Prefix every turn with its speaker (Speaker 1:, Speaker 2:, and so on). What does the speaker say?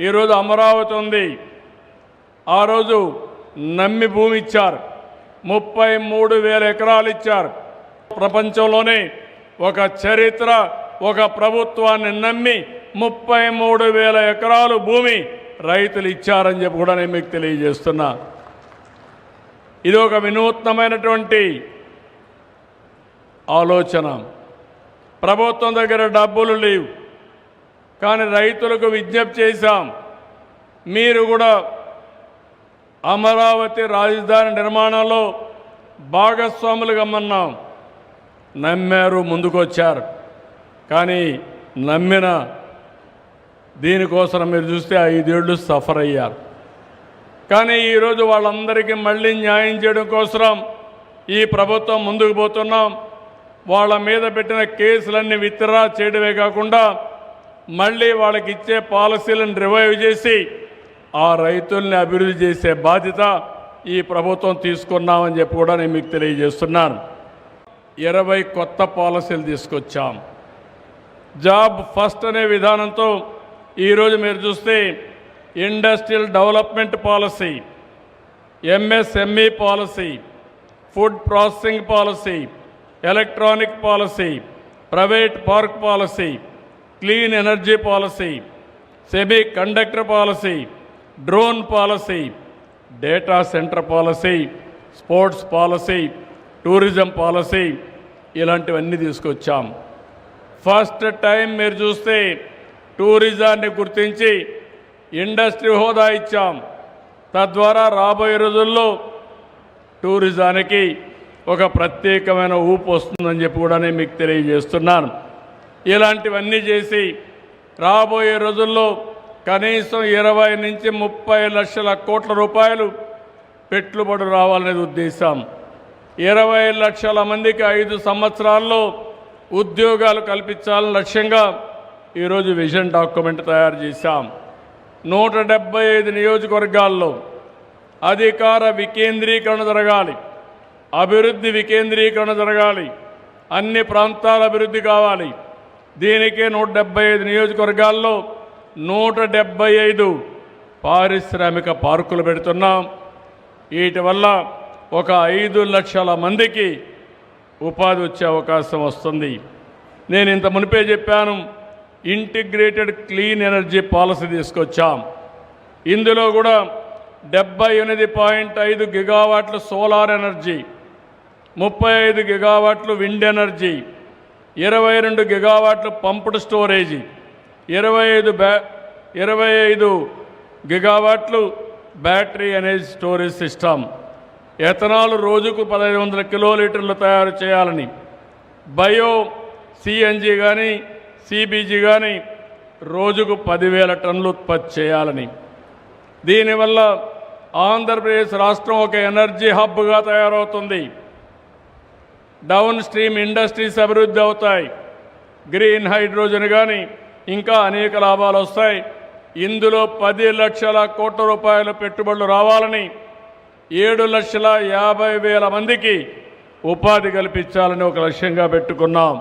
Speaker 1: ఈరోజు అమరావతి ఉంది. ఆ రోజు నమ్మి భూమి ఇచ్చారు. ముప్పై మూడు వేల ఎకరాలు ఇచ్చారు. ప్రపంచంలోనే ఒక చరిత్ర ఒక ప్రభుత్వాన్ని నమ్మి ముప్పై మూడు వేల ఎకరాలు భూమి రైతులు ఇచ్చారని చెప్పి కూడా నేను మీకు తెలియజేస్తున్నా. ఇది ఒక వినూత్నమైనటువంటి ఆలోచన. ప్రభుత్వం దగ్గర డబ్బులు లేవు. కానీ రైతులకు విజ్ఞప్తి చేశాం. మీరు కూడా అమరావతి రాజధాని నిర్మాణంలో భాగస్వాములు గమ్మన్నాం నమ్మారు ముందుకొచ్చారు. కానీ నమ్మిన దీనికోసం మీరు చూస్తే ఐదేళ్ళు సఫర్ అయ్యారు. కానీ ఈరోజు వాళ్ళందరికీ మళ్ళీ న్యాయం చేయడం కోసం ఈ ప్రభుత్వం ముందుకు పోతున్నాం. వాళ్ళ మీద పెట్టిన కేసులన్నీ విత్డ్రా చేయడమే కాకుండా మళ్ళీ వాళ్ళకి ఇచ్చే పాలసీలను రివైవ్ చేసి ఆ రైతుల్ని అభివృద్ధి చేసే బాధ్యత ఈ ప్రభుత్వం తీసుకున్నామని చెప్పి కూడా నేను మీకు తెలియజేస్తున్నాను. ఇరవై కొత్త పాలసీలు తీసుకొచ్చాం. జాబ్ ఫస్ట్ అనే విధానంతో ఈరోజు మీరు చూస్తే industrial development policy MSME policy food processing policy electronic policy private park policy clean energy policy semiconductor policy drone policy data centre policy sports policy tourism policy ఇలాంటివన్నీ తీసుకొచ్చాం. ఫస్ట్ టైం మీరు చూస్తే టూరిజాన్ని గుర్తించి ఇండస్ట్రీ హోదా ఇచ్చాం. తద్వారా రాబోయే రోజుల్లో టూరిజానికి ఒక ప్రత్యేకమైన ఊపు వస్తుందని చెప్పి కూడా నేను మీకు తెలియజేస్తున్నాను. ఇలాంటివన్నీ చేసి రాబోయే రోజుల్లో కనీసం ఇరవై నుంచి ముప్పై లక్షల కోట్ల రూపాయలు పెట్టుబడి రావాలనేది ఉద్దేశం. ఇరవై లక్షల మందికి ఐదు సంవత్సరాల్లో ఉద్యోగాలు కల్పించాలని లక్ష్యంగా ఈరోజు విజన్ డాక్యుమెంట్ తయారు చేశాం. నూట డెబ్బై ఐదు నియోజకవర్గాల్లో అధికార వికేంద్రీకరణ జరగాలి అభివృద్ధి వికేంద్రీకరణ జరగాలి అన్ని ప్రాంతాల అభివృద్ధి కావాలి దీనికి నూట డెబ్బై ఐదు నియోజకవర్గాల్లో నూట డెబ్బై ఐదు పారిశ్రామిక పార్కులు పెడుతున్నాం. వీటి వల్ల ఒక ఐదు లక్షల మందికి ఉపాధి వచ్చే అవకాశం వస్తుంది. నేను ఇంత మునిపే చెప్పాను ఇంటిగ్రేటెడ్ క్లీన్ ఎనర్జీ పాలసీ తీసుకొచ్చాం. ఇందులో కూడా డెబ్బై ఎనిమిది పాయింట్ ఐదు గిగావాట్లు సోలార్ ఎనర్జీ ముప్పై ఐదు గిగావాట్లు విండ్ ఎనర్జీ ఇరవై రెండు గిగావాట్లు పంప్డ్ స్టోరేజీ ఇరవై ఐదు బ్యా ఇరవై ఐదు గిగావాట్లు బ్యాటరీ అనే స్టోరేజ్ సిస్టమ్ ఎథనాల్ రోజుకు పదహైదు వందల కిలోలీటర్లు తయారు చేయాలని బయో సిఎన్జి కానీ సిబిజి కానీ రోజుకు పదివేల టన్నులు ఉత్పత్తి చేయాలని. దీనివల్ల ఆంధ్రప్రదేశ్ రాష్ట్రం ఒక ఎనర్జీ హబ్గా తయారవుతుంది. డౌన్ స్ట్రీమ్ ఇండస్ట్రీస్ అభివృద్ధి అవుతాయి. గ్రీన్ హైడ్రోజన్ కానీ ఇంకా అనేక లాభాలు వస్తాయి. ఇందులో పది లక్షల కోట్ల రూపాయల పెట్టుబడులు రావాలని ఏడు లక్షల యాభై వేల మందికి ఉపాధి కల్పించాలని ఒక లక్ష్యంగా పెట్టుకున్నాం.